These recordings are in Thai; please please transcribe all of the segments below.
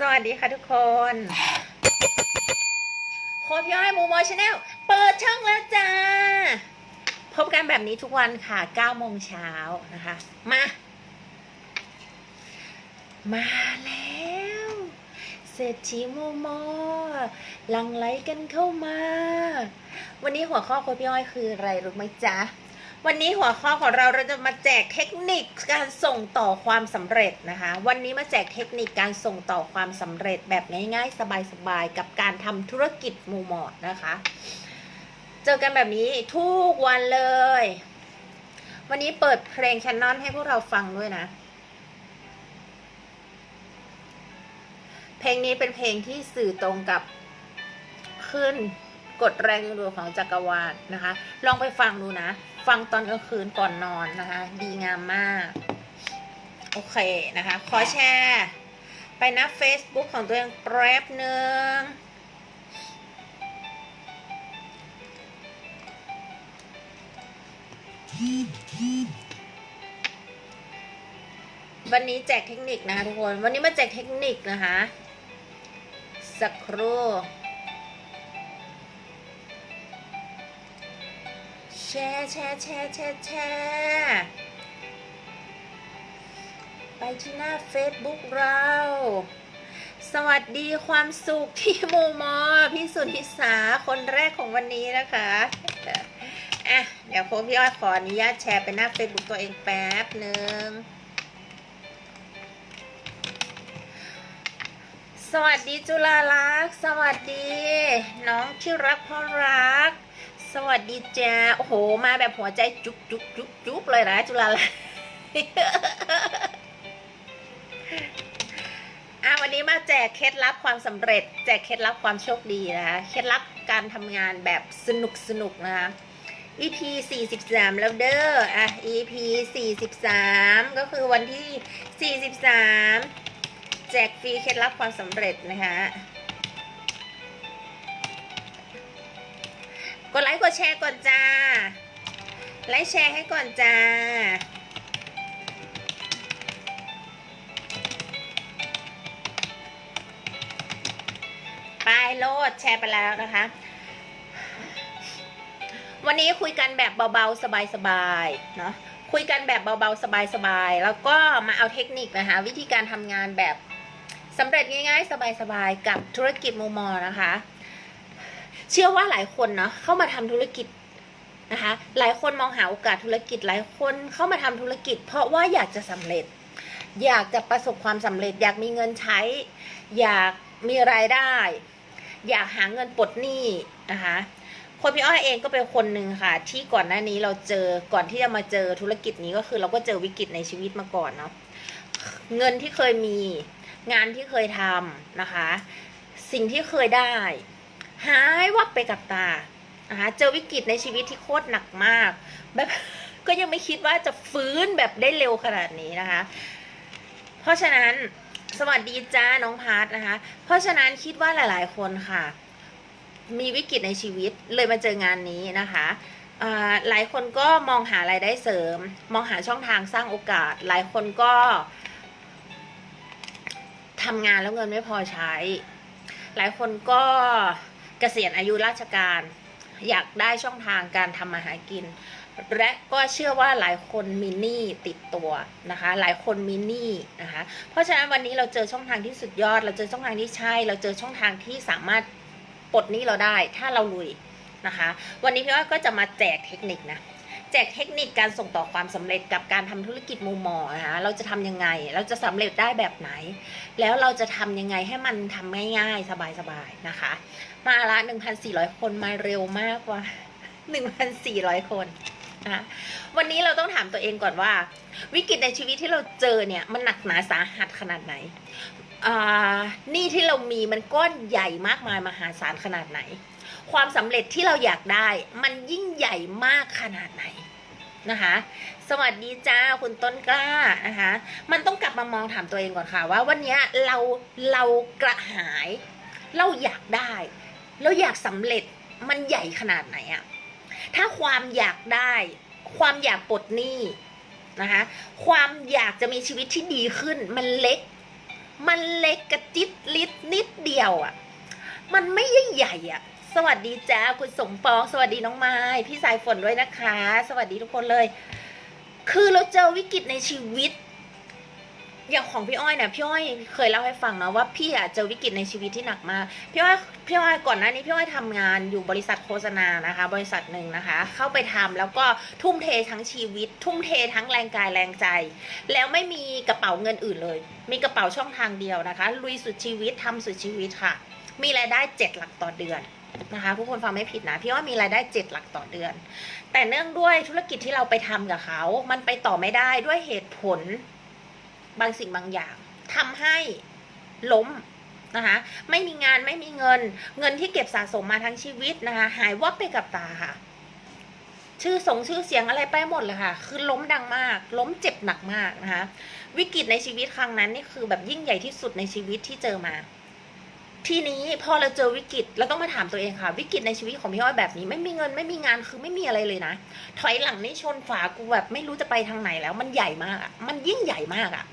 สวัสดีค่ะทุกคนโคตรย่อยมูมอชแนลเปิดช่องแล้วจ้า พบกันแบบนี้ทุกวันค่ะ9โมงเช้านะคะ มา มาแล้วเศรษฐีมูมอหลังไหลกันเข้ามา วันนี้หัวข้อโคตรย่อยคืออะไรรู้ไหมจ๊ะ วันนี้หัวข้อของเราเราจะมาแจกเทคนิคการส่งต่อความสำเร็จนะคะ วันนี้มาแจกเทคนิคการส่งต่อความสำเร็จแบบง่ายๆ สบายๆ กับการทำธุรกิจมูมอดนะคะ เจอกันแบบนี้ทุกวันเลย วันนี้เปิดเพลงชันนอนให้พวกเราฟังด้วยนะ เพลงนี้เป็นเพลงที่สื่อตรงกับขึ้น กดแรงดึงดูดของจักรวาลนะคะ ลองไปฟังดูนะ ฟังตอนกลางคืนก่อนนอนนะคะ ดีงามมาก โอเคนะคะ ขอแชร์ ไปนะ Facebook ของตัวเองแป๊บหนึ่งวันนี้แจกเทคนิคนะคะทุกคน วันนี้มาแจกเทคนิคนะคะ สักครู่ ร์แชร์แชร์แชร์แชร์ไปที่หน้า Facebook เรา สวัสดีความสุขที่หมูมอ พี่สุนิสาคนแรกของวันนี้นะคะอะเดี๋ยวโค้พี่อ้อยขออนุญาตแชร์ไปหน้า Facebook ตัวเองแป๊บหนึ่งสวัสดีจุฬาลักษณ์สวัสดี น้องที่รักพ่อรัก สวัสดีจ้า โอ้โห มาแบบหัวใจจุ๊บจุ๊บจุ๊บจุ๊บเลยนะจุฬาลักษณ์อะวันนี้มาแจกเคล็ดลับความสำเร็จ แจกเคล็ดลับความโชคดีนะคะเคล็ดลับการทำงานแบบสนุกสนุกนะคะ EP 43 แล้วเด้อ อะ EP 43 ก็คือวันที่ 43 แจกฟรีเคล็ดลับความสำเร็จนะคะ กดไลค์กดแชร์ก่อนจ้า ไลค์แชร์ให้ก่อนจ้า ไปโลดแชร์ไปแล้วนะคะ วันนี้คุยกันแบบเบาๆ สบายๆ เนาะคุยกันแบบเบาๆ สบายๆ แล้วก็มาเอาเทคนิคนะคะ วิธีการทำงานแบบสำเร็จง่ายๆ สบายๆ กับธุรกิจมูมอนะคะ เชื่อว่าหลายคนเนาะเข้ามาทำธุรกิจนะคะ หลายคนมองหาโอกาสธุรกิจ หลายคนเข้ามาทำธุรกิจ เพราะว่าอยากจะสำเร็จ อยากจะประสบความสำเร็จ อยากมีเงินใช้ อยากมีรายได้ อยากหาเงินปลดหนี้นะคะคนพี่อ้อยเองก็เป็นคนหนึ่งค่ะ ที่ก่อนหน้านี้เราเจอก่อนที่จะมาเจอธุรกิจนี้ก็คือ เราก็เจอวิกฤตในชีวิตมาก่อนเนาะเงินที่เคยมีงานที่เคยทำนะคะ สิ่งที่เคยได้ หายวับไปกับตานะคะเจอวิกฤตในชีวิตที่โคตรหนักมาก แบบก็ยังไม่คิดว่าจะฟื้นแบบได้เร็วขนาดนี้นะคะ เพราะฉะนั้นสวัสดีจ้าน้องพาร์ทนะคะ เพราะฉะนั้นคิดว่าหลาย ๆ คนค่ะ มีวิกฤตในชีวิตเลยมาเจองานนี้นะคะหลายคนก็มองหารายได้เสริม มองหาช่องทางสร้างโอกาส หลายคนก็ทำงานแล้วเงินไม่พอใช้ หลายคนก็ เกษียณอายุราชการ อยากได้ช่องทางการทำมาหากิน และก็เชื่อว่าหลายคนมีหนี้ติดตัวนะคะ หลายคนมีหนี้นะคะ เพราะฉะนั้นวันนี้เราเจอช่องทางที่สุดยอด เราเจอช่องทางที่ใช่ เราเจอช่องทางที่สามารถปลดหนี้เราได้ ถ้าเราลุยนะคะ วันนี้พี่อ้อยก็จะมาแจกเทคนิคนะ แจกเทคนิคการส่งต่อความสำเร็จกับการทำธุรกิจมูมอนะคะเราจะทำยังไง เราจะสำเร็จได้แบบไหน แล้วเราจะทำยังไงให้มันทำง่ายๆ สบายๆนะคะ มาละ1,400คนมาเร็วมากว่า1,400คนนะคะวันนี้เราต้องถามตัวเองก่อนว่า วิกฤตในชีวิตที่เราเจอเนี่ยมันหนักหนาสาหัสขนาดไหนนี่ที่เรามีมันก้อนใหญ่มากมายมหาศาลขนาดไหน ความสำเร็จที่เราอยากได้ มันยิ่งใหญ่มากขนาดไหน นะคะ สวัสดีจ้าคุณต้นกล้านะคะ มันต้องกลับมามองถามตัวเองก่อนค่ะว่าวันนี้เราเรากระหาย เราอยากได้ เราอยากสำเร็จมันใหญ่ขนาดไหนอะถ้าความอยากได้ ความอยากปลดหนี้นะคะ ความอยากจะมีชีวิตที่ดีขึ้น มันเล็ก มันเล็กกระจิตลิดนิดเดียวอะ่ะมันไม่ใหญ่ใหญ่อะ สวัสดีจ้าคุณสมปอง สวัสดีน้องไม้พี่สายฝนด้วยนะคะ สวัสดีทุกคนเลย คือเราเจอวิกฤตในชีวิต อย่างของพี่อ้อยเนี่ยพี่อ้อยเคยเล่าให้ฟังนะว่าพี่อะเจอวิกฤตในชีวิตที่หนักมากพี่อ้อยพี่อ้อยก่อนหน้านี้พี่อ้อยทำงานอยู่บริษัทโฆษณานะคะ บริษัทหนึ่งนะคะ เข้าไปทำแล้วก็ทุ่มเททั้งชีวิต ทุ่มเททั้งแรงกายแรงใจ แล้วไม่มีกระเป๋าเงินอื่นเลย มีกระเป๋าช่องทางเดียวนะคะ ลุยสุดชีวิตทำสุดชีวิตค่ะ มีรายได้เจ็ดหลักต่อเดือน นะคะผู้คนฟังไม่ผิดนะพี่ว่ามีรายได้เจ็ดหลักต่อเดือน แต่เนื่องด้วยธุรกิจที่เราไปทำกับเขา มันไปต่อไม่ได้ด้วยเหตุผลบางสิ่งบางอย่างทำให้ล้มนะคะไม่มีงานไม่มีเงิน เงินที่เก็บสะสมมาทั้งชีวิตนะคะหายวับไปกับตาค่ะ ชื่อสงชื่อเสียงอะไรไปหมดเลยค่ะ คือล้มดังมาก ล้มเจ็บหนักมากนะคะวิกฤตในชีวิตครั้งนั้นนี่คือแบบยิ่งใหญ่ที่สุดในชีวิตที่เจอมา ทีนี้พอเราเจอวิกฤตเราต้องมาถามตัวเองค่ะ วิกฤตในชีวิตของพี่อ้อยแบบนี้ ไม่มีเงินไม่มีงานคือไม่มีอะไรเลยนะ ถอยหลังนี่ชนฝากูแบบไม่รู้จะไปทางไหนแล้ว มันใหญ่มากอะมันยิ่งใหญ่มากอะ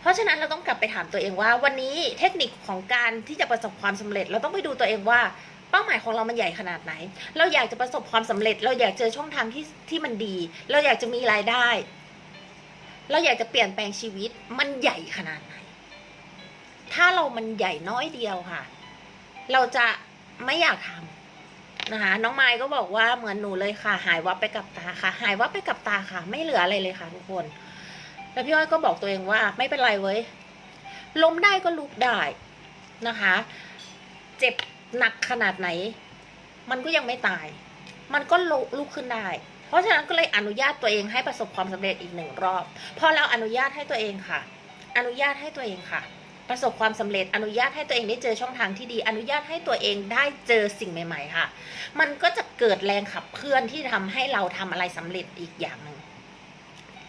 เพราะฉะนั้นเราต้องกลับไปถามตัวเองว่า วันนี้เทคนิคของการที่จะประสบความสำเร็จ เราต้องไปดูตัวเองว่าเป้าหมายของเรามันใหญ่ขนาดไหน เราอยากจะประสบความสำเร็จ เราอยากเจอช่องทางที่ที่มันดี เราอยากจะมีรายได้ เราอยากจะเปลี่ยนแปลงชีวิต มันใหญ่ขนาดไหน ถ้าเรามันใหญ่น้อยเดียวค่ะ เราจะไม่อยากทำนะคะ น้องไม้ก็บอกว่าเหมือนหนูเลยค่ะ หายวับไปกับตาค่ะ หายวับไปกับตาค่ะ ไม่เหลืออะไรเลยค่ะทุกคน แล้วพี่อ้อยก็บอกตัวเองว่า ไม่เป็นไรเว้ยล้มได้ก็ลุกได้นะคะ เจ็บหนักขนาดไหน มันก็ยังไม่ตาย มันก็ลุลุกขึ้นได้ เพราะฉะนั้นก็เลยอนุญาตตัวเองให้ประสบความสำเร็จอีกหนึ่งรอบ พอเราอนุญาตให้ตัวเองค่ะ อนุญาตให้ตัวเองค่ะ ประสบความสำเร็จอนุญาตให้ตัวเองได้เจอช่องทางที่ดี อนุญาตให้ตัวเองได้เจอสิ่งใหม่ ๆ ค่ะ มันก็จะเกิดแรงขับเคลื่อนที่ทำให้เราทำอะไรสำเร็จอีกอย่างหนึ่ง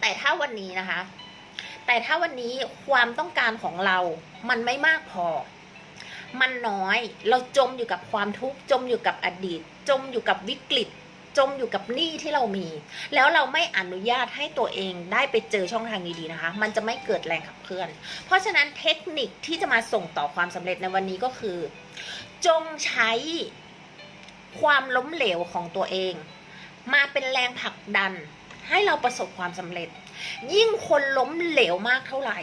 แต่ถ้าวันนี้นะคะ แต่ถ้าวันนี้ความต้องการของเรามันไม่มากพอ มันน้อยเราจมอยู่กับความทุกข์จมอยู่กับอดีต จมอยู่กับวิกฤต จมอยู่กับหนี้ที่เรามี แล้วเราไม่อนุญาตให้ตัวเองได้ไปเจอช่องทางดีๆนะคะ มันจะไม่เกิดแรงขับเคลื่อน เพราะฉะนั้นเทคนิคที่จะมาส่งต่อความสำเร็จในวันนี้ก็คือ จงใช้ความล้มเหลวของตัวเอง มาเป็นแรงผลักดันให้เราประสบความสำเร็จ ยิ่งคนล้มเหลวมากเท่าไหร่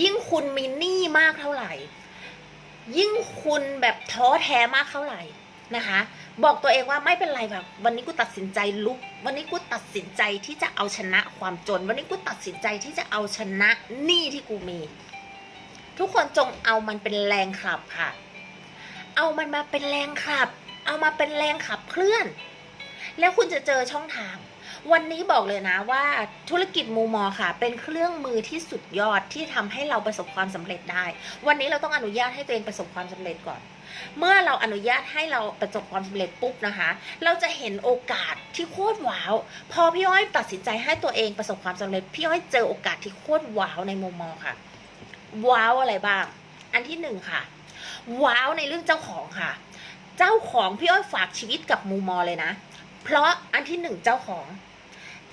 ยิ่งคุณมีหนี้มากเท่าไหร่ ยิ่งคุณแบบท้อแท้มากเท่าไหร่ นะคะ บอกตัวเองว่าไม่เป็นไรแบบวันนี้กูตัดสินใจลุก วันนี้กูตัดสินใจที่จะเอาชนะความจน วันนี้กูตัดสินใจที่จะเอาชนะหนี้ที่กูมี ทุกคนจงเอามันเป็นแรงขับค่ะ เอามันมาเป็นแรงขับ เอามาเป็นแรงขับเคลื่อน แล้วคุณจะเจอช่องทาง วันนี้บอกเลยนะว่าธุรกิจมูมอค่ะ เป็นเครื่องมือที่สุดยอดที่ทำให้เราประสบความสำเร็จได้ วันนี้เราต้องอนุญาตให้ตัวเองประสบความสำเร็จก่อน เมื่อเราอนุญาตให้เราประสบความสำเร็จปุ๊บนะคะ เราจะเห็นโอกาสที่โคตรว้าว พอพี่อ้อยตัดสินใจให้ตัวเองประสบความสำเร็จ พี่อ้อยเจอโอกาสที่โคตรว้าวในมุมอค่ะ ว้าวอะไรบ้าง อันที่หนึ่งค่ะ ว้าวในเรื่องเจ้าของค่ะ เจ้าของพี่อ้อยฝากชีวิตกับมูมอเลยนะ เพราะอันที่หนึ่งเจ้าของ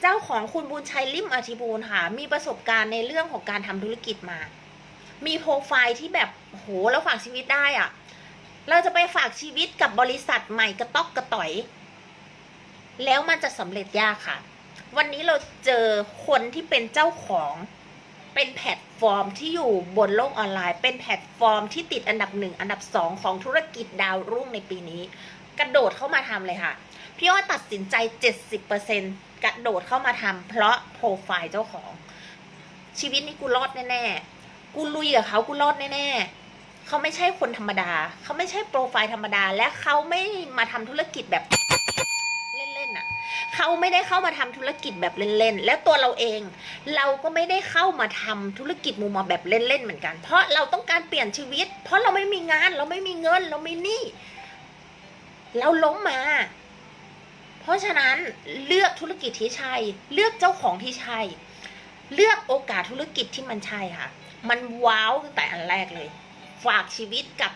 เจ้าของคุณบุญชัยลิมอธิบูลค่ะ มีประสบการณ์ในเรื่องของการทำธุรกิจมา มีโปรไฟล์ที่แบบโหแล้วฝากชีวิตได้อะเราจะไปฝากชีวิตกับบริษัทใหม่กระต๊อกกระต่อย แล้วมันจะสำเร็จยากค่ะ วันนี้เราเจอคนที่เป็นเจ้าของเป็นแพลตฟอร์มที่อยู่บนโลกออนไลน์ เป็นแพลตฟอร์มที่ติดอันดับหนึ่งอันดับสองของธุรกิจดาวรุ่งในปีนี้ กระโดดเข้ามาทำเลยค่ะ พี่อ้อยตัดสินใจ 70%กระโดดเข้ามาทำเพราะโปรไฟล์เจ้าของ ชีวิตนี้กูรอดแน่ๆ กูลุยกับเขากูรอดแน่ๆ เขาไม่ใช่คนธรรมดา เขาไม่ใช่โปรไฟล์ธรรมดา และเขาไม่มาทำธุรกิจแบบเล่นๆอะ เขาไม่ได้เข้ามาทำธุรกิจแบบเล่นๆ แล้วตัวเราเอง เราก็ไม่ได้เข้ามาทำธุรกิจมุมมองแบบเล่นๆ เหมือนกัน เพราะเราต้องการเปลี่ยนชีวิต เพราะเราไม่มีงาน เราไม่มีเงิน เราไม่หนี้ เราล้มมา เพราะฉะนั้นเลือกธุรกิจที่ใช่ เลือกเจ้าของที่ใช่ เลือกโอกาสธุรกิจที่มันใช่ค่ะ มันว้าวตั้งแต่อันแรกเลย ฝากชีวิตกับ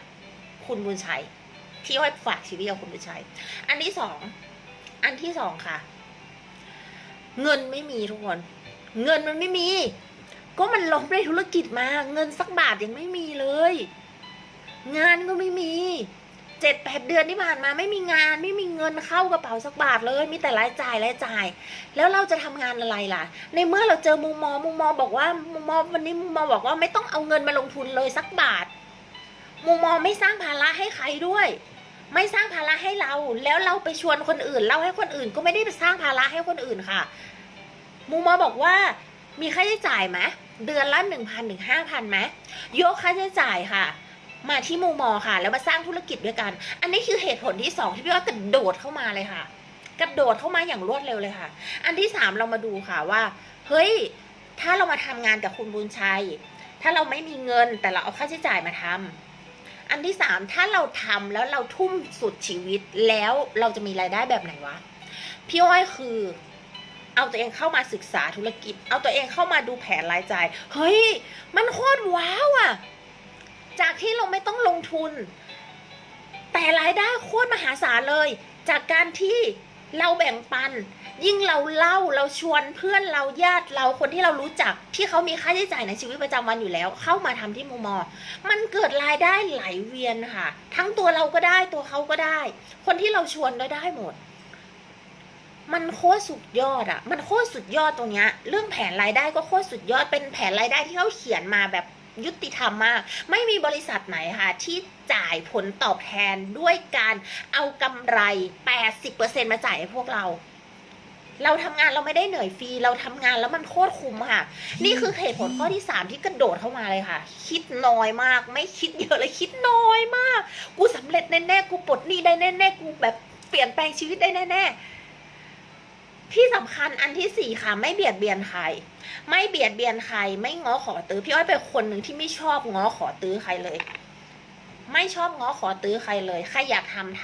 คุณบุญชัย ที่ว่าฝากชีวิตกับคุณบุญชัย อันที่สอง อันที่สองค่ะ เงินไม่มีทุกคน เงินมันไม่มี ก็มันล้มในธุรกิจมา เงินสักบาทยังไม่มีเลย งานก็ไม่มี เจ็ดแปดเดือนที่ผ่านมาไม่มีงานไม่มีเงินเข้ากระเป๋าสักบาทเลย มีแต่รายจ่ายรายจ่าย แล้วเราจะทำงานอะไรล่ะ ในเมื่อเราเจอมุมมองมุมมองบอกว่ามุมมองวันนี้มุมมองบอกว่าไม่ต้องเอาเงินมาลงทุนเลยสักบาท มุมมองไม่สร้างภาระให้ใครด้วย ไม่สร้างภาระให้เรา แล้วเราไปชวนคนอื่นเล่าให้คนอื่นก็ไม่ได้ไปสร้างภาระให้คนอื่นค่ะ มุมมองบอกว่ามีค่าใช้จ่ายไหมเดือนละหนึ่งพันถึงห้าพันไหมยกค่าใช้จ่ายค่ะ มาที่มูมอค่ะ แล้วมาสร้างธุรกิจด้วยกัน อันนี้คือเหตุผลที่สองที่พี่ว่ากระโดดเข้ามาเลยค่ะ กระโดดเข้ามาอย่างรวดเร็วเลยค่ะ อันที่สามเรามาดูค่ะว่า เฮ้ย ถ้าเรามาทำงานกับคุณบุญชัย ถ้าเราไม่มีเงินแต่เราเอาค่าใช้จ่ายมาทำอันที่สามถ้าเราทำแล้วเราทุ่มสุดชีวิตแล้วเราจะมีรายได้แบบไหนวะ พี่อ้อยคือเอาตัวเองเข้ามาศึกษาธุรกิจ เอาตัวเองเข้ามาดูแผนรายจ่าย เฮ้ย มันโคตรว้าวอะ่ะ จากที่เราไม่ต้องลงทุน แต่รายได้โคตรมหาศาลเลย จากการที่เราแบ่งปัน ยิ่งเราเล่าเราชวนเพื่อนเราญาติเราคนที่เรารู้จัก ที่เขามีค่าใช้จ่ายในชีวิตประจำวันอยู่แล้ว เข้ามาทำที่มูมอ มันเกิดรายได้ไหลเวียนค่ะ ทั้งตัวเราก็ได้ตัวเขาก็ได้ คนที่เราชวนก็ได้หมด มันโคตรสุดยอดอะมันโคตรสุดยอดตรงเนี้ย เรื่องแผนรายได้ก็โคตรสุดยอดเป็นแผนรายได้ที่เขาเขียนมาแบบ ยุติธรรมมาก ไม่มีบริษัทไหนค่ะที่จ่ายผลตอบแทนด้วยการเอากำไร 80%มาจ่ายให้พวกเรา เราทำงานเราไม่ได้เหนื่อยฟรี เราทำงานแล้วมันโคตรคุ้มค่ะ นี่คือเหตุผลข้อที่สามที่กระโดดเข้ามาเลยค่ะ คิดน้อยมาก ไม่คิดเยอะเลยคิดน้อยมาก กูสำเร็จแน่ๆกูปลดหนี้ได้แน่ๆกูแบบเปลี่ยนแปลงชีวิตได้แน่ๆ ที่สำคัญอันที่สี่ค่ะ ไม่เบียดเบียนใคร ไม่เบียดเบียนใคร ไม่ง้อขอตื้อพี่อ้อยเป็นคนหนึ่งที่ไม่ชอบง้อขอตื้อใครเลย ไม่ชอบง้อขอตื้อใครเลยใครอยากทำท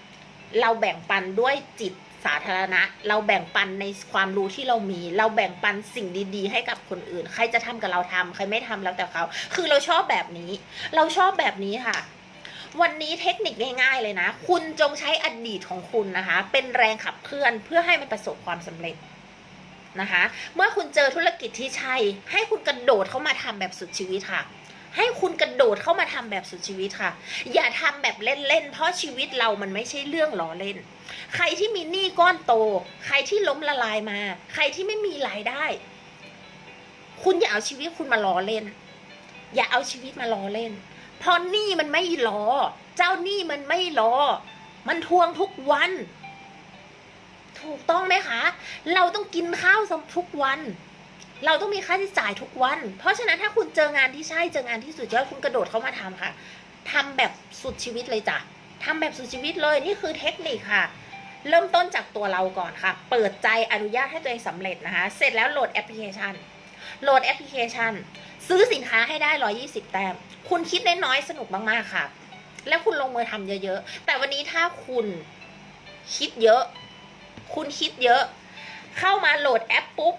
ำเราแบ่งปันด้วยจิตสาธารณะ เราแบ่งปันในความรู้ที่เรามี เราแบ่งปันสิ่งดีๆ ให้กับคนอื่น ใครจะทำกับเราทำใครไม่ทำแล้วแต่เขา คือเราชอบแบบนี้ เราชอบแบบนี้ค่ะ วันนี้เทคนิคง่ายๆเลยนะ คุณจงใช้อดีตของคุณนะคะ เป็นแรงขับเคลื่อนเพื่อให้มันประสบความสำเร็จนะคะ เมื่อคุณเจอธุรกิจที่ใช่ ให้คุณกระโดดเข้ามาทำแบบสุดชีวิตค่ะ ให้คุณกระโดดเข้ามาทำแบบสุดชีวิตค่ะ อย่าทำแบบเล่นๆ เพราะชีวิตเรามันไม่ใช่เรื่องล้อเล่น ใครที่มีหนี้ก้อนโต ใครที่ล้มละลายมา ใครที่ไม่มีรายได้ คุณอย่าเอาชีวิตคุณมาล้อเล่น อย่าเอาชีวิตมาล้อเล่น เพราะหนี้มันไม่ล้อเจ้าหนี้มันไม่ล้อมันทวงทุกวัน ถูกต้องไหมคะ เราต้องกินข้าวทุกวัน เราต้องมีค่าใช้จ่ายทุกวัน เพราะฉะนั้นถ้าคุณเจองานที่ใช่เจองานที่สุดยอดคุณกระโดดเข้ามาทำค่ะทำแบบสุดชีวิตเลยจ้ะทำแบบสุดชีวิตเลยนี่คือเทคนิคค่ะ เริ่มต้นจากตัวเราก่อนค่ะ เปิดใจอนุญาตให้ตัวเองสำเร็จนะคะ เสร็จแล้วโหลดแอปพลิเคชันโหลดแอปพลิเคชัน ซื้อสินค้าให้ได้120แต้ม คุณคิดน้อยๆสนุกมากๆค่ะ แล้วคุณลงมือทำเยอะๆ แต่วันนี้ถ้าคุณคิดเยอะ คุณคิดเยอะ เข้ามาโหลดแอปปุ๊บ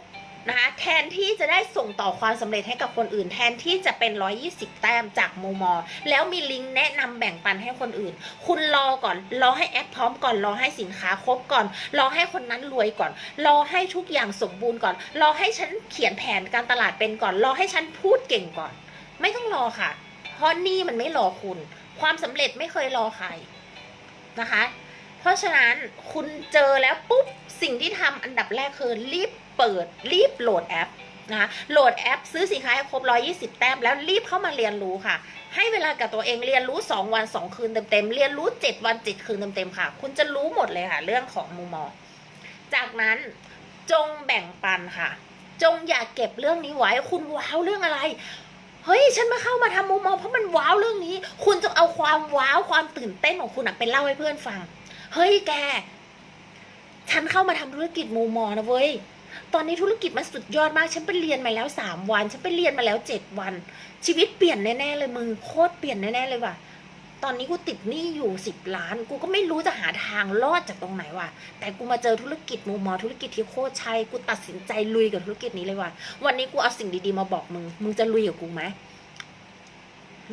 นะคะแทนที่จะได้ส่งต่อความสำเร็จให้กับคนอื่น แทนที่จะเป็น 120 แต้มจากโมมอแล้วมีลิงก์แนะนำแบ่งปันให้คนอื่น คุณรอก่อน รอให้แอปพร้อมก่อน รอให้สินค้าครบก่อน รอให้คนนั้นรวยก่อน รอให้ทุกอย่างสมบูรณ์ก่อน รอให้ฉันเขียนแผนการตลาดเป็นก่อน รอให้ฉันพูดเก่งก่อน ไม่ต้องรอค่ะ เพราะนี่มันไม่รอคุณ ความสำเร็จไม่เคยรอใครนะคะ เพราะฉะนั้นคุณเจอแล้วปุ๊บสิ่งที่ทำอันดับแรกคือรีบ เปิดรีบโหลดแอปนะคะโหลดแอปซื้อสินค้าให้ครบ 120 แต้มแล้วรีบเข้ามาเรียนรู้ค่ะ ให้เวลากับตัวเองเรียนรู้ 2 วัน 2 คืนเต็มๆ เรียนรู้ 7 วัน 7 คืนเต็มๆ ค่ะ คุณจะรู้หมดเลยค่ะ เรื่องของมุมมอง จากนั้นจงแบ่งปันค่ะ จงอย่าเก็บเรื่องนี้ไว้ คุณว้าวเรื่องอะไร เฮ้ย ฉันมาเข้ามาทำมุมมองเพราะมันว้าวเรื่องนี้ คุณจะเอาความว้าวความตื่นเต้นของคุณไปเล่าให้เพื่อนฟัง เฮ้ยแก ฉันเข้ามาทำธุรกิจมูมอนะเว้ย ตอนนี้ธุรกิจมันสุดยอดมาก ฉันไปเรียนมาแล้วสามวัน ฉันไปเรียนมาแล้วเจ็ดวัน ชีวิตเปลี่ยนแน่ๆเลยมึงโคตรเปลี่ยนแน่ๆเลยว่ะ ตอนนี้กูติดหนี้อยู่สิบล้าน กูก็ไม่รู้จะหาทางรอดจากตรงไหนว่ะ แต่กูมาเจอธุรกิจมูมอธุรกิจที่โคตรใช่กูตัดสินใจลุยกับธุรกิจนี้เลยว่ะ วันนี้กูเอาสิ่งดีๆมาบอกมึง มึงจะลุยกับกูไหม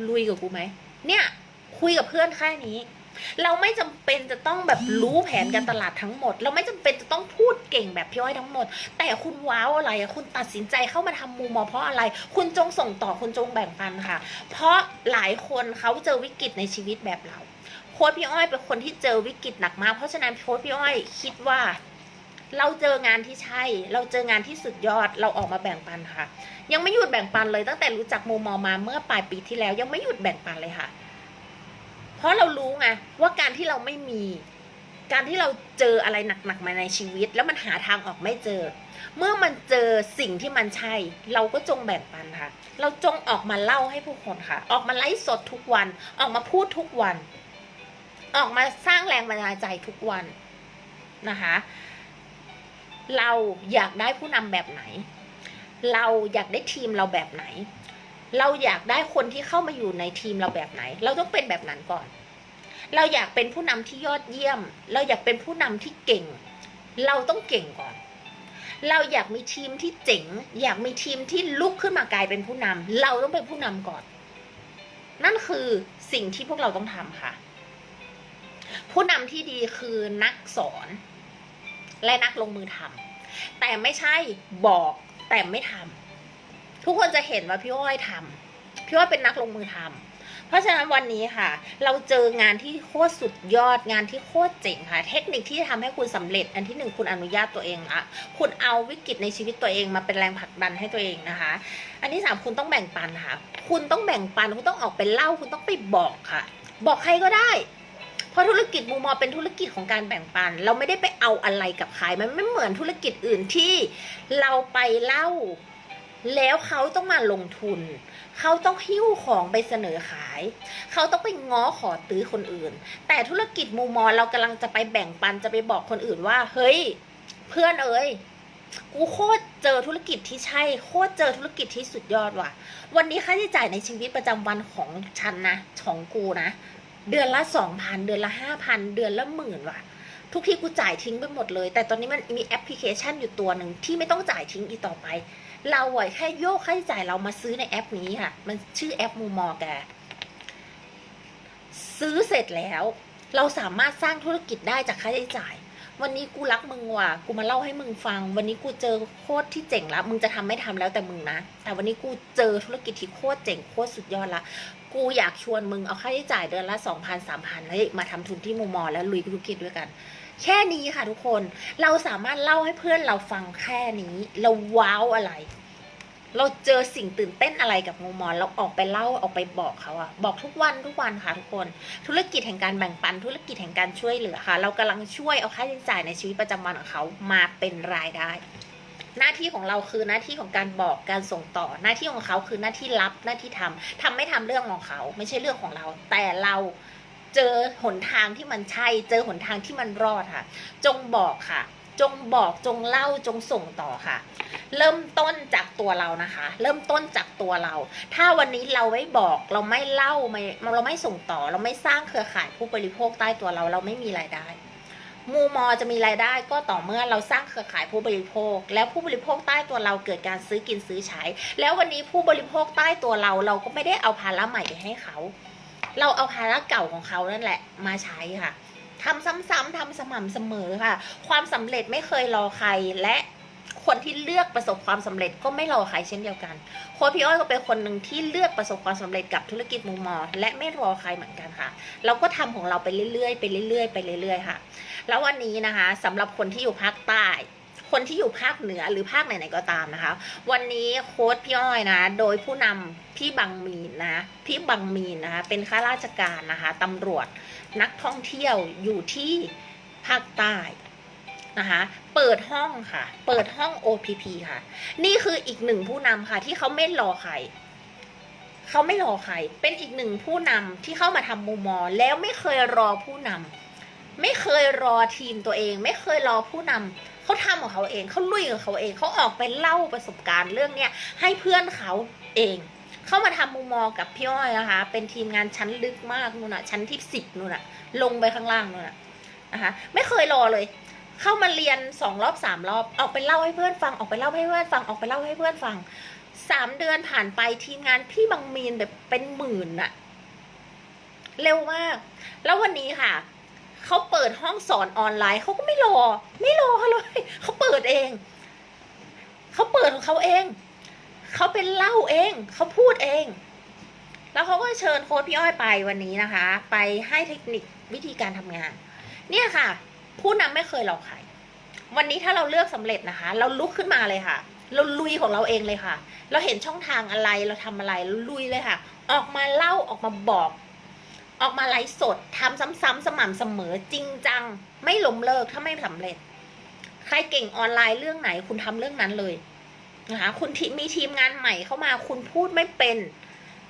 ลุยกับกูไหม เนี่ย คุยกับเพื่อนแค่นี้ เราไม่จำเป็นจะต้องแบบรู้แผนการตลาดทั้งหมด เราไม่จำเป็นจะต้องพูดเก่งแบบพี่อ้อยทั้งหมด แต่คุณว้าวอะไรอะคุณตัดสินใจเข้ามาทำมูมอเพราะอะไร คุณจงส่งต่อคุณจงแบ่งปันค่ะ เพราะหลายคนเขาเจอวิกฤตในชีวิตแบบเราโค้ชพี่อ้อยเป็นคนที่เจอวิกฤตหนักมาก เพราะฉะนั้นโค้ชพี่อ้อยคิดว่าเราเจองานที่ใช่ เราเจองานที่สุดยอด เราออกมาแบ่งปันค่ะ ยังไม่หยุดแบ่งปันเลยตั้งแต่รู้จักมูมอมาเมื่อปลายปีที่แล้ว ยังไม่หยุดแบ่งปันเลยค่ะ เพราะเรารู้ไงว่าการที่เราไม่มี การที่เราเจออะไรหนักๆมาในชีวิต แล้วมันหาทางออกไม่เจอ เมื่อมันเจอสิ่งที่มันใช่ เราก็จงแบ่งปันค่ะ เราจงออกมาเล่าให้ผู้คนค่ะ ออกมาไลฟ์สดทุกวัน ออกมาพูดทุกวัน ออกมาสร้างแรงบันดาลใจทุกวันนะคะ เราอยากได้ผู้นำแบบไหน เราอยากได้ทีมเราแบบไหน เราอยากได้คนที่เข้ามาอยู่ในทีมเราแบบไหน เราต้องเป็นแบบนั้นก่อน เราอยากเป็นผู้นำที่ยอดเยี่ยม เราอยากเป็นผู้นำที่เก่ง เราต้องเก่งก่อน เราอยากมีทีมที่เจ๋ง อยากมีทีมที่ลุกขึ้นมากลายเป็นผู้นำเราต้องเป็นผู้นำก่อน นั่นคือสิ่งที่พวกเราต้องทำค่ะ ผู้นำที่ดีคือนักสอน และนักลงมือทำแต่ไม่ใช่บอกแต่ไม่ทำ ทุกคนจะเห็นว่าพี่อ้อยทำพี่อ้อยเป็นนักลงมือทำเพราะฉะนั้นวันนี้ค่ะ เราเจองานที่โคตรสุดยอดงานที่โคตรเจ๋งค่ะ เทคนิคที่ทำให้คุณสำเร็จ อันที่หนึ่งคุณอนุญาตตัวเองละคุณเอาวิกฤตในชีวิตตัวเองมาเป็นแรงผลักดันให้ตัวเองนะคะ อันที่สามคุณต้องแบ่งปันค่ะ คุณต้องแบ่งปันคุณต้องออกไปเล่า คุณต้องไปบอกค่ะ บอกใครก็ได้เพราะธุรกิจมูมอเป็นธุรกิจของการแบ่งปัน เราไม่ได้ไปเอาอะไรกับใครมันไม่เหมือนธุรกิจอื่นที่เราไปเล่า แล้วเขาต้องมาลงทุน เขาต้องหิ้วของไปเสนอขาย เขาต้องไปง้อขอตื้อคนอื่น แต่ธุรกิจมูมอเรากำลังจะไปแบ่งปันจะไปบอกคนอื่นว่า เฮ้ย เพื่อนเอ้ยกูโคตรเจอธุรกิจที่ใช่ โคตรเจอธุรกิจที่สุดยอดว่ะ วันนี้ค่าใช้จ่ายในชีวิตประจำวันของฉันนะของกูนะ เดือนละสองพันเดือนละห้าพันเดือนละหมื่นว่ะ ทุกที่กูจ่ายทิ้งไปหมดเลย แต่ตอนนี้มันมีแอปพลิเคชันอยู่ตัวหนึ่งที่ไม่ต้องจ่ายทิ้งอีกต่อไป เราอะแค่โยกค่าใช้จ่ายเรามาซื้อในแอปนี้ค่ะ มันชื่อแอปมูมอแกซื้อเสร็จแล้ว เราสามารถสร้างธุรกิจได้จากค่าใช้จ่าย วันนี้กูรักมึงว่ะกูมาเล่าให้มึงฟัง วันนี้กูเจอโคตรที่เจ๋งละมึงจะทำไม่ทำแล้วแต่มึงนะ แต่วันนี้กูเจอธุรกิจที่โคตรเจ๋งโคตรสุดยอดละกูอยากชวนมึงเอาค่าใช้จ่ายเดือนละสองพันสามพันเฮ้ยมาทำทุนที่มูมอแล้วลุยธุรกิจด้วยกัน แค่นี้ค่ะทุกคนเราสามารถเล่าให้เพื่อนเราฟังแค่นี้ เราว้าวอะไร เราเจอสิ่งตื่นเต้นอะไรกับมูมอเราออกไปเล่าออกไปบอกเขาอะบอกทุกวันทุกวันค่ะทุกคน ธุรกิจแห่งการแบ่งปัน ธุรกิจแห่งการช่วยเหลือค่ะ เรากำลังช่วยเอาค่าใช้จ่ายในชีวิตประจำวันของเขามาเป็นรายได้ หน้าที่ของเราคือหน้าที่ของการบอกการส่งต่อ หน้าที่ของเขาคือหน้าที่รับหน้าที่ทำทำไม่ทำเรื่องของเขา ไม่ใช่เรื่องของเรา แต่เรา เจอหนทางที่มันใช่ เจอหนทางที่มันรอดค่ะ จงบอกค่ะ จงบอกจงเล่าจงส่งต่อค่ะ เริ่มต้นจากตัวเรานะคะ เริ่มต้นจากตัวเรา ถ้าวันนี้เราไม่บอกเราไม่เล่าไม่เราไม่ส่งต่อ เราไม่สร้างเครือข่ายผู้บริโภคใต้ตัวเราเราไม่มีรายได้มูมอจะมีรายได้ก็ต่อเมื่อเราสร้างเครือข่ายผู้บริโภค แล้วผู้บริโภคใต้ตัวเราเกิดการซื้อกินซื้อใช้ แล้ววันนี้ผู้บริโภคใต้ตัวเราเราก็ไม่ได้เอาภาระใหม่ไปให้เขา เราเอาภาระเก่าของเขานั่นแหละมาใช้ค่ะทำซ้ำๆทำสม่ำเสมอค่ะ ความสำเร็จไม่เคยรอใครและคนที่เลือกประสบความสำเร็จก็ไม่รอใครเช่นเดียวกัน โค้ชพี่อ้อยก็เป็นคนหนึ่งที่เลือกประสบความสำเร็จกับธุรกิจมูมอ และไม่รอใครเหมือนกันค่ะ เราก็ทำของเราไปเรื่อยๆไปเรื่อยๆไปเรื่อยๆค่ะ แล้ววันนี้นะคะสำหรับคนที่อยู่ภาคใต้ คนที่อยู่ภาคเหนือหรือภาคไหนๆก็ตามนะคะ วันนี้โค้ชพี่อ้อยนะ โดยผู้นำพี่บังมีนนะพี่บังมีนนะคะเป็นข้าราชการนะคะตำรวจนักท่องเที่ยวอยู่ที่ภาคใต้นะคะเปิดห้องค่ะ เปิดห้อง OPP ค่ะ นี่คืออีกหนึ่งผู้นำค่ะ ที่เขาไม่รอใครเขาไม่รอใคร เป็นอีกหนึ่งผู้นำที่เข้ามาทำมูมอแล้วไม่เคยรอผู้นำไม่เคยรอทีมตัวเอง ไม่เคยรอผู้นำ เขาทำของเขาเองเขาลุยของเขาเองเขาออกไปเล่าประสบการณ์เรื่องเนี้ยให้เพื่อนเขาเองเข้ามาทำมูมมองกับพี่อ้อยนะคะ เป็นทีมงานชั้นลึกมากนู่นน่ะ ชั้นที่สิบนู่นน่ะ ลงไปข้างล่างนู่นน่ะนะคะไม่เคยรอเลย เข้ามาเรียนสองรอบสามรอบ ออกไปเล่าให้เพื่อนฟัง ออกไปเล่าให้เพื่อนฟัง ออกไปเล่าให้เพื่อนฟังสามเดือนผ่านไปทีมงานพี่บังมีนแบบเป็นหมื่นน่ะ เร็วมาก แล้ววันนี้ค่ะ เขาเปิดห้องสอนออนไลน์เขาก็ไม่รอ ไม่รอเลยเขาเปิดเองเขาเปิดของเขาเองเขาเป็นเล่าเองเขาพูดเอง แล้วเขาก็เชิญโค้ชพี่อ้อยไปวันนี้นะคะ ไปให้เทคนิควิธีการทำงาน เนี่ยค่ะ ผู้นำไม่เคยรอกใครวันนี้ถ้าเราเลือกสำเร็จนะคะ เราลุกขึ้นมาเลยค่ะ เราลุยของเราเองเลยค่ะ เราเห็นช่องทางอะไรเราทำอะไรเราลุยเลยค่ะ ออกมาเล่าออกมาบอก ออกมาไลฟ์สดทำซ้ำๆสม่ำเสมอจริงจัง ไม่ล้มเลิกถ้าไม่สำเร็จ ใครเก่งออนไลน์เรื่องไหนคุณทำเรื่องนั้นเลยนะคะคุณมีทีมงานใหม่เข้ามา คุณพูดไม่เป็น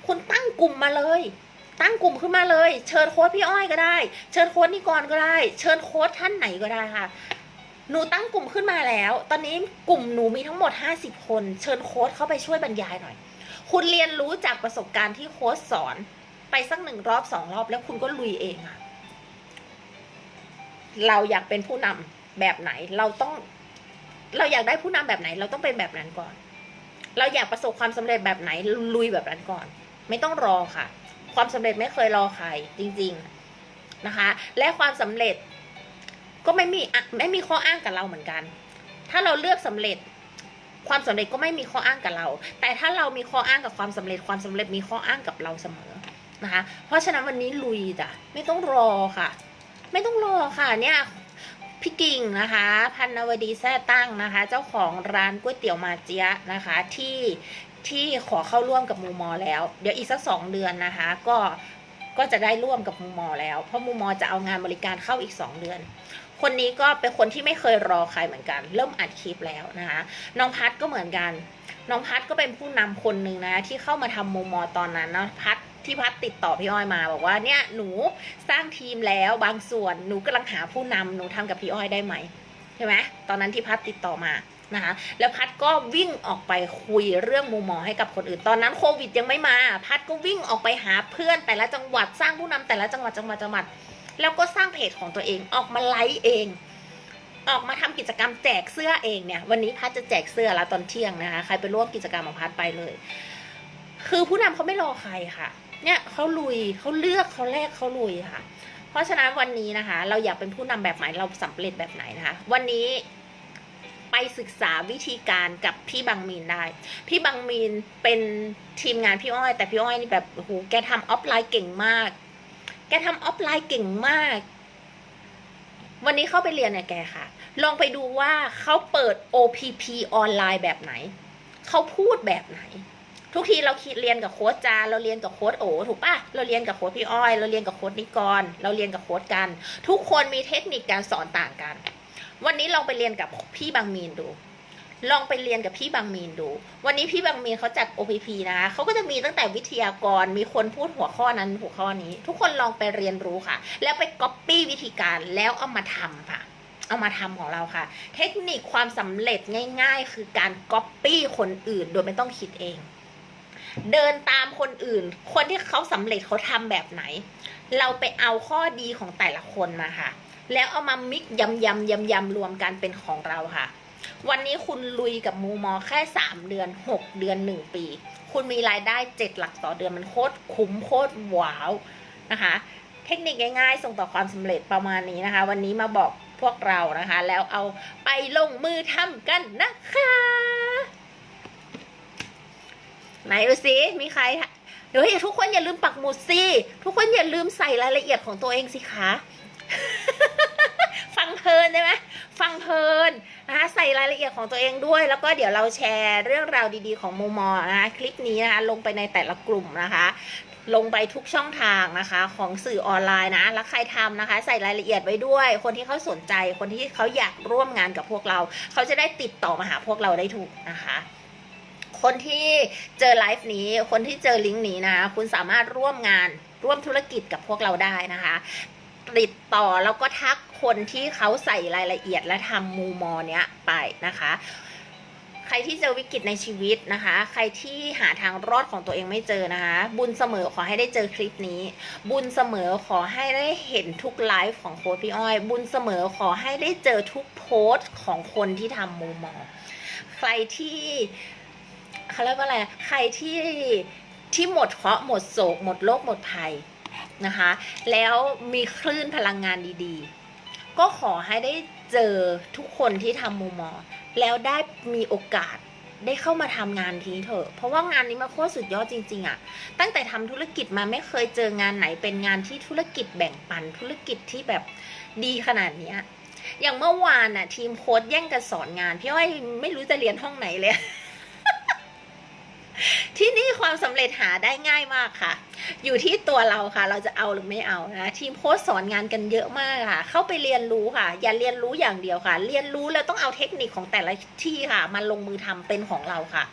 คุณตั้งกลุ่มมาเลย ตั้งกลุ่มขึ้นมาเลย เชิญโค้ชพี่อ้อยก็ได้ เชิญโค้ชนิกรก็ได้ เชิญโค้ชท่านไหนก็ได้ค่ะหนูตั้งกลุ่มขึ้นมาแล้ว ตอนนี้กลุ่มหนูมีทั้งหมด 50 คน เชิญโค้ชเข้าไปช่วยบรรยายหน่อย คุณเรียนรู้จากประสบการณ์ที่โค้ชสอน ไปสักหนึ่งรอบสองรอบแล้วคุณก็ลุยเองค่ะเราอยากเป็นผู้นำแบบไหน เราต้อง เราอยากได้ผู้นำแบบไหน เราต้องเป็นแบบนั้นก่อน เราอยากประสบความสำเร็จแบบไหนลุยแบบนั้นก่อน ไม่ต้องรอค่ะ ความสำเร็จไม่เคยรอใครจริง ๆนะคะ และความสำเร็จก็ไม่มีไม่มีข้ออ้างกับเราเหมือนกัน ถ้าเราเลือกสำเร็จ ความสำเร็จก็ไม่มีข้ออ้างกับเรา แต่ถ้าเรามีข้ออ้างกับความสำเร็จ ความสำเร็จมีข้ออ้างกับเราเสมอ นะคะ เพราะฉะนั้นวันนี้ลุยจ้ะไม่ต้องรอค่ะ ไม่ต้องรอค่ะเนี่ยพี่กิ่งนะคะ พันนวดีแท้ตั้งนะคะ เจ้าของร้านก๋วยเตี๋ยวมาเจียะนะคะที่ที่ขอเข้าร่วมกับมูมอแล้ว เดี๋ยวอีกสักสองเดือนนะคะ ก็ก็จะได้ร่วมกับมูมอแล้ว เพราะมูมอจะเอางานบริการเข้าอีกสองเดือน คนนี้ก็เป็นคนที่ไม่เคยรอใครเหมือนกัน เริ่มอัดคลิปแล้วนะคะ น้องพัดก็เหมือนกัน น้องพัดก็เป็นผู้นำคนหนึ่งนะที่เข้ามาทำมูมอตอนนั้นนะพัด ที่พัดติดต่อพี่อ้อยมาบอกว่าเนี่ยหนูสร้างทีมแล้วบางส่วนหนูกำลังหาผู้นำหนูทำกับพี่อ้อยได้ไหมใช่ไหมตอนนั้นที่พัดติดต่อมานะคะแล้วพัดก็วิ่งออกไปคุยเรื่องมูมอให้กับคนอื่น ตอนนั้นโควิดยังไม่มา พัดก็วิ่งออกไปหาเพื่อนแต่ละจังหวัดสร้างผู้นำแต่ละจังหวัดจังหวัดจังหวัด แล้วก็สร้างเพจของตัวเองออกมาไลฟ์เอง ออกมาทำกิจกรรมแจกเสื้อเองเนี่ยวันนี้พัดจะแจกเสื้อล้วตอนเที่ยงนะคะใครไปร่วมกิจกรรมของพัดไปเลย คือผู้นำเขาไม่รอใครค่ะ เนี่ยเขาลุยเขาเลือกเขาแลกเขาลุยค่ะ เพราะฉะนั้นวันนี้นะคะ เราอยากเป็นผู้นำแบบไหนเราสำเร็จแบบไหนนะคะ วันนี้ไปศึกษาวิธีการกับพี่บังมีนได้ พี่บังมีนเป็นทีมงานพี่อ้อย แต่พี่อ้อยนี่แบบโอ้โหแกทำออฟไลน์เก่งมาก แกทำออฟไลน์เก่งมาก วันนี้เข้าไปเรียนเนี่ยแกค่ะ ลองไปดูว่าเขาเปิด OPP ออนไลน์แบบไหน เขาพูดแบบไหน ทุกทีเราคิดเรียนกับโค้ชจาเราเรียนกับโค้ชโอถูกปะเราเรียนกับโค้ชพี่อ้อย เราเรียนกับโค้ชนิกร เราเรียนกับโค้ชกัน ทุกคนมีเทคนิคการสอนต่างกัน วันนี้ลองไปเรียนกับพี่บางมีนดู ลองไปเรียนกับพี่บางมีนดู วันนี้พี่บางมีนเขาจัด OPP นะคะเขาก็จะมีตั้งแต่วิทยากรมีคนพูดหัวข้อนั้นหัวข้อนี้ ทุกคนลองไปเรียนรู้ค่ะ แล้วไปก๊อปปี้วิธีการแล้วเอามาทำค่ะเอามาทำของเราค่ะ เทคนิคความสำเร็จง่าย ๆ คือการก๊อปปี้คนอื่นโดยไม่ต้องคิดเอง เดินตามคนอื่น คนที่เขาสำเร็จเขาทำแบบไหน เราไปเอาข้อดีของแต่ละคนมาค่ะ แล้วเอามามิกยำยำยำยำรวมกันเป็นของเราค่ะ วันนี้คุณลุยกับมูมอแค่ 3 เดือน 6 เดือน 1 ปี คุณมีรายได้ 7 หลักต่อเดือนมันโคตรคุ้มโคตรว้าวนะคะ เทคนิคง่ายๆ ส่งต่อความสำเร็จประมาณนี้นะคะ วันนี้มาบอกพวกเรานะคะ แล้วเอาไปลงมือทำกันนะคะ ไหนดูสิมีใครเดี๋ยวทุกคนอย่าลืมปักหมุดสิทุกคนอย่าลืมใส่รายละเอียดของตัวเองสิคะฟังเพลินได้ไหมฟังเพลินนะคะใส่รายละเอียดของตัวเองด้วย แล้วก็เดี๋ยวเราแชร์เรื่องราวดีๆของโมมอนะคะคลิปนี้นะคะลงไปในแต่ละกลุ่มนะคะ ลงไปทุกช่องทางนะคะ ของสื่อออนไลน์นะ แล้วใครทำนะคะ ใส่รายละเอียดไว้ด้วย คนที่เขาสนใจคนที่เขาอยากร่วมงานกับพวกเรา เขาจะได้ติดต่อมาหาพวกเราได้ถูกนะคะ คนที่เจอไลฟ์นี้ คนที่เจอลิงก์นี้นะ คุณสามารถร่วมงานร่วมธุรกิจกับพวกเราได้นะคะติดต่อแล้วก็ทักคนที่เขาใส่รายละเอียดและทำมูมอเนี้ยไปนะคะ ใครที่เจอวิกฤตในชีวิตนะคะ ใครที่หาทางรอดของตัวเองไม่เจอนะคะ บุญเสมอขอให้ได้เจอคลิปนี้ บุญเสมอขอให้ได้เห็นทุกไลฟ์ของโค้ชพี่อ้อย บุญเสมอขอให้ได้เจอทุกโพสต์ของคนที่ทำมูมอใครที่ เขาเรียกว่าอะไรใครที่ที่หมดเคราะห์หมดโศก หมดโรคหมดภัยนะคะ แล้วมีคลื่นพลังงานดีๆ ก็ขอให้ได้เจอทุกคนที่ทำมูมอ แล้วได้มีโอกาสได้เข้ามาทำงานทีเถอะ เพราะว่างานนี้มาโคตรสุดยอดจริง ๆอะตั้งแต่ทำธุรกิจมาไม่เคยเจองานไหนเป็นงานที่ธุรกิจแบ่งปันธุรกิจที่แบบดีขนาดเนี้ยอย่างเมื่อวานน่ะทีมโค้ดแย่งกันสอนงานพี่อ้อยไม่รู้จะเรียนห้องไหนเลย ที่นี่ความสำเร็จหาได้ง่ายมากค่ะ อยู่ที่ตัวเราค่ะ เราจะเอาหรือไม่เอานะทีมโค้ชสอนงานกันเยอะมากค่ะ เข้าไปเรียนรู้ค่ะ อย่าเรียนรู้อย่างเดียวค่ะ เรียนรู้แล้วต้องเอาเทคนิคของแต่ละที่ค่ะมาลงมือทำเป็นของเราค่ะ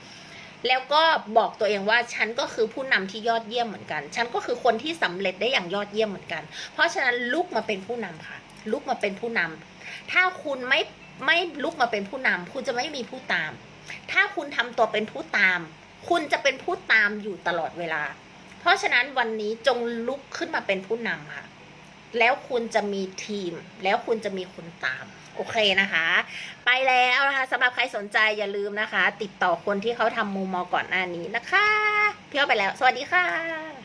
แล้วก็บอกตัวเองว่าฉันก็คือผู้นำที่ยอดเยี่ยมเหมือนกัน ฉันก็คือคนที่สำเร็จได้อย่างยอดเยี่ยมเหมือนกัน เพราะฉะนั้นลุกมาเป็นผู้นำค่ะ ลุกมาเป็นผู้นำถ้าคุณไม่ไม่ลุกมาเป็นผู้นำคุณจะไม่มีผู้ตาม ถ้าคุณทำตัวเป็นผู้ตาม คุณจะเป็นผู้ตามอยู่ตลอดเวลา เพราะฉะนั้นวันนี้จงลุกขึ้นมาเป็นผู้นำค่ะ แล้วคุณจะมีทีม แล้วคุณจะมีคนตาม โอเคนะคะ ไปแล้วนะคะสำหรับใครสนใจอย่าลืมนะคะ ติดต่อคนที่เขาทำมูมอก่อนหน้านี้นะคะ เพียวไปแล้ว สวัสดีค่ะ